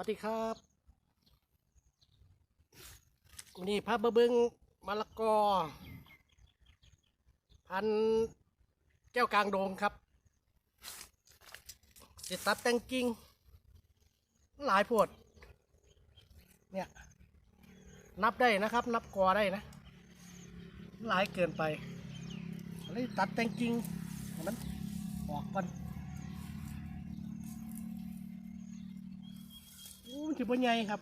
วัสดีครับวันนี้พาเบอเบิงมะละกอ พันแก้วกลางโดงครับเสตัดแตงกิ่งหลายโพดเนี่ยนับได้นะครับ นับกอได้นะ หลายเกินไปเลยตัดแต่งกิ่งมันออกก่อน อู้มันถือว่าใหญ่ครับ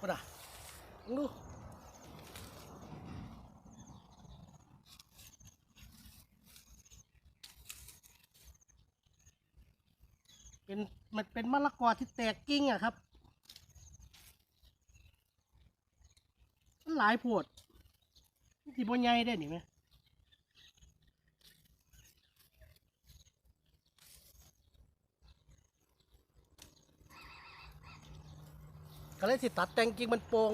มาด่ะมึงดูเป็นมันเป็นมะละกอที่แตกกิ่งอะครับ มัน หลายโพดมันสิบ่ใหญ่ได้หนิไหมก็เลยสิตัดแต่งกิ่งมันโปง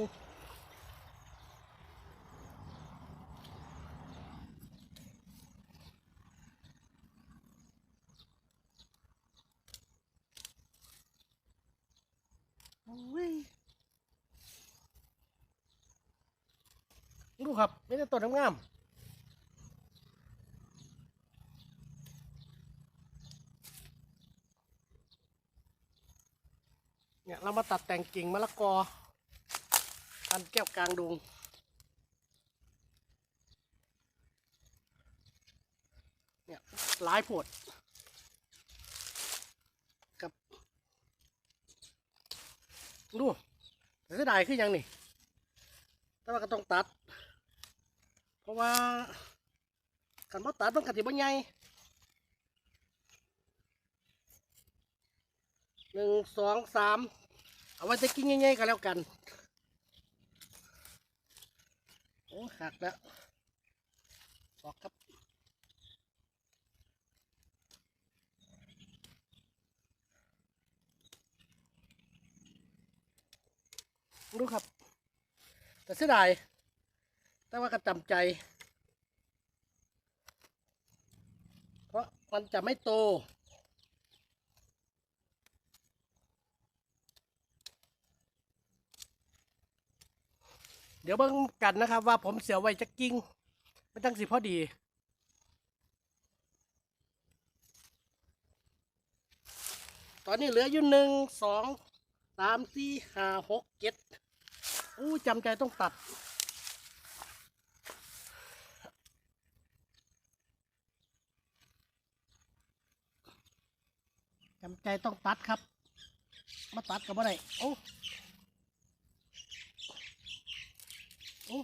โอ้ย ดูครับไม่ได้ต้นงามเนี่ยเรามาตัดแต่งกิ่งมะละกอพันแก้วกลางดงเนี่ยหลายโพดกับดูเสียดายคือหยังนี่แต่ว่าก็ต้องตัด เพราะว่ากันบ่ตัดมันกติบ่ใหญ่หนึ่งสองสามเอาไว้จะกินใหญ่ๆกันแล้วกันโอ้หักแล้วออกครับดูครับ แต่เสียดาย แต่ว่าก็จำใจ เพราะมันจะไม่โต เดี๋ยวเบิ่งกันนะครับว่าผมเสียไว้จะกิ้งไม่ตั้งสิพอดีตอนนี้เหลืออยู่หนึ่งสองสามสี่ห้าหกเจ็ดอู้จำใจต้องตัด จำใจต้องตัดครับ มาตัดกับอะไรโอ้โอ้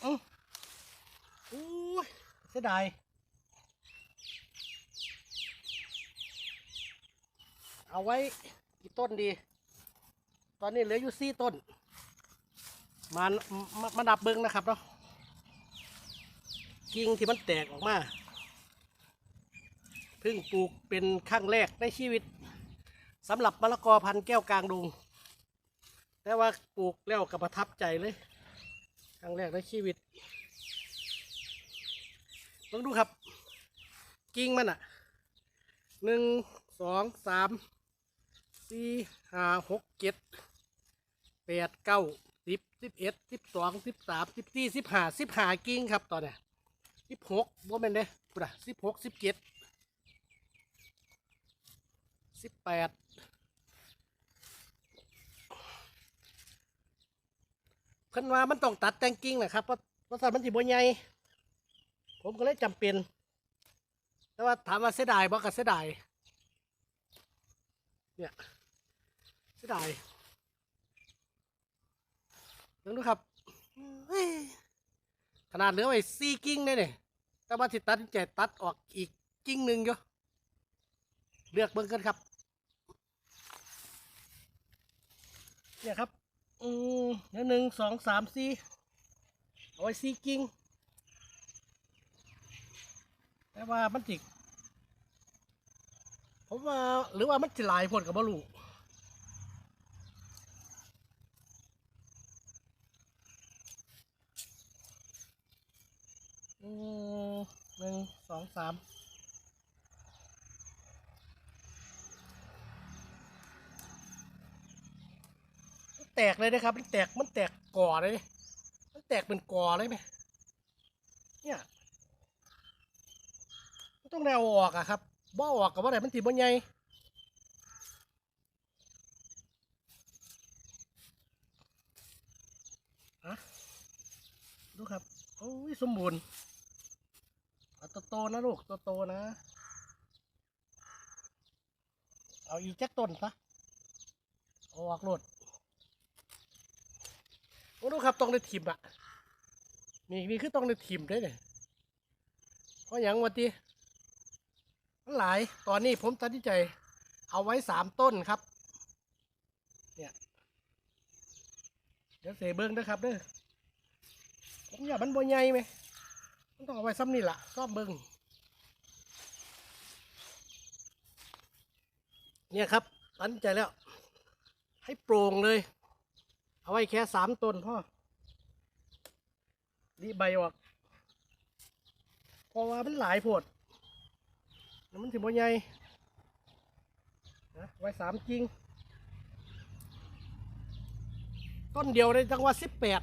โอ้โอ้ยเสียดายเอาไว้กี่ต้นดี ตอนนี้เหลืออยู่สี่ต้นมามามาดับเบิ้งนะครับเนาะ กิ่งที่มันแตกออกมาเพิ่งปลูกเป็นครั้งแรกในชีวิตสำหรับมะละกอพันธุ์แก้วกลางดงแต่ว่าปลูกแล้วก็ประทับใจเลยครั้งแรกในชีวิตลองดูครับ กิ่งมันอะหนึ่งสองสามสี่ห้าหกเจ็ดแปดเก้าสิบสิบเอ็ดสิบสองสิบสามสิบสี่สิบห้าสิบห้ากิ่งครับตอนเนี้ย สิบหกบ่แม่นเด้ปุระสิบหกสิบเจ็ดสิบแปดเพิ่นว่ามันต้องตัดแต่งกิ่งนะครับเพราะเพราะสัตว์มันสิบ่ใหญ่ผมก็เลยจำเป็น แต่ว่าถามว่าเสียดายบ่ก็เสียดายเนี่ยเสียดายลองดูครับขนาดเหลือไว้สี่กิ่งเลยเนี่ย แต่ว่าสิตัดสินใจตัดออกอีกกิ่งหนึ่งอยู่เลือกเบิ่งกันครับ เนี่ยครับ อืมเดี๋ยหนึ่งสองสามสี่เอาไว้สี่กิ่งแต่ว่ามันจิกผมว่าหรือว่ามันสิหลายผลกับบลูอืมหนึ่ง สามแตกเลยนะครับ มันแตกมันแตกก่อเลยมันแตกเป็นก่อเลยไหมเนี่ยมันต้องแนวออกอะครับบ่ออกกับว่าไหนมันตีบ่ใหญ่อะดูครับ โอ้ย สมบูรณ์ โตๆนะลูกโตๆนะ เอาอีแจ็คต้นซะออกโลดโอ้ดูครับต้องได้ทีมอะนี่นี่คือต้องได้ทีมด้วยเนี่ยเพราะอย่างวันทีมันหลายตอนนี้ผมตัดสินใจ เอาไว้สามต้นครับ เนี่ยเดี๋ยวเสเบิ้งนะครับเด้อผมอยากมันบ่ใหญ่ไหม มันต้องเอาไว้ซ้ำนี่ละซ่อมเบิ้งเนี่ยครับตัดสินใจแล้ว ให้โปร่งเลย เอาไว้แค่สามต้นพ่อรีใบออกเพราะว่ามันหลายโพดแล้วมันถึงบ่ใหญ่นะไว้สามจริง ต้นเดียวได้จังว่าสิบแปด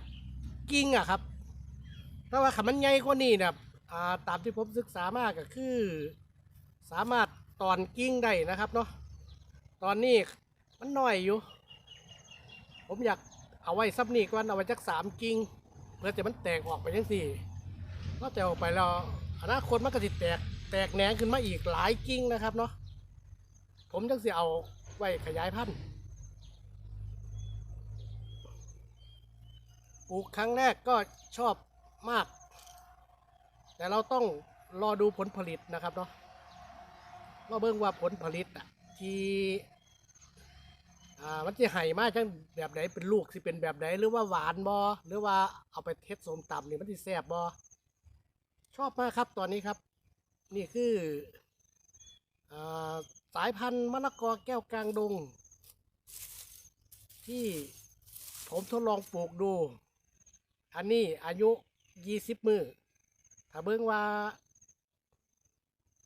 กิ่งอะครับ แต่ว่าขันมันใหญ่กว่านี้เนี่ยอ่าตามที่ผมศึกษามากก็คือ สามารถตอนกิ่งได้นะครับเนาะตอนนี้มันน้อยอยู่ ผมอยากเอาไว้ซับนี่ก่อนเอาไว้จักสามกิ่งเพื่อจะมันแตกออกไปยังสี่นอกจากออกไปแล้วอนาคตมันก็สิแตกแตกแหนงขึ้นมาอีกหลายกิ่งนะครับเนาะผมจังสิเอาไว้ขยายพันธุ์ปลูกครั้งแรกก็ชอบ มาก แต่เราต้องรอดูผลผลิตนะครับเนาะรอเบิ่งว่าผลผลิตอะที่อ่ามันจะไห่มากจังแบบไหนเป็นลูกสิเป็นแบบไหนหรือว่าหวานบอหรือว่าเอาไปเทสสมตำนี่มันจะแซ่บบอชอบมากครับตอนนี้ครับ นี่คืออาสายพันธุ์มะละกอแก้วกลางดง ที่ผมทดลองปลูกดู อันนี้อายุ ยี่สิบมือถ้าเบิ่งว่า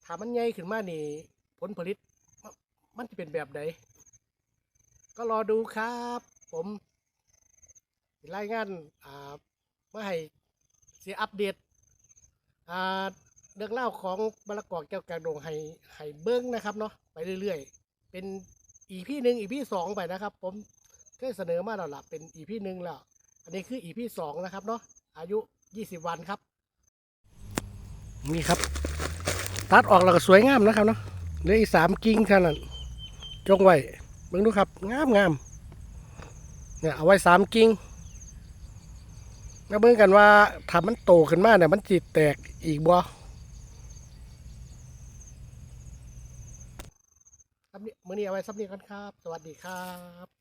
ถ้ามันใหญ่ขึ้นมานี่ ผลผลิต มันจะเป็นแบบใดก็รอดูครับ ผมรายงานอ่ามาให้เสียอัปเดตอ่าเรื่องเล่าของมะละกอแก้วกระโดงให้ให้เบิ้งนะครับเนาะไปเรื่อยๆ เป็นอีพีหนึ่งอีพีสองไปนะครับ ผมเคยเสนอมาแล้วล่ะเป็นอีพีหนึ่งแล้ว อันนี้คืออีพีสองนะครับเนาะอายุ ยี่สิบวันครับ นี่ครับ ตัดออกแล้วก็สวยงามนะครับเนาะเหลืออีกสามกิ่งเท่านั้นจงไว้เบิ่งดูครับ งามงามเนี่ยเอาไว้สามกิ่งมาเบิ่งกันว่าถ้ามันโตขึ้นมาเนี่ยมันจิแตกอีกบ่ครับนี่มื้อนี้เอาไว้ซับนี้กันครับ สวัสดีครับ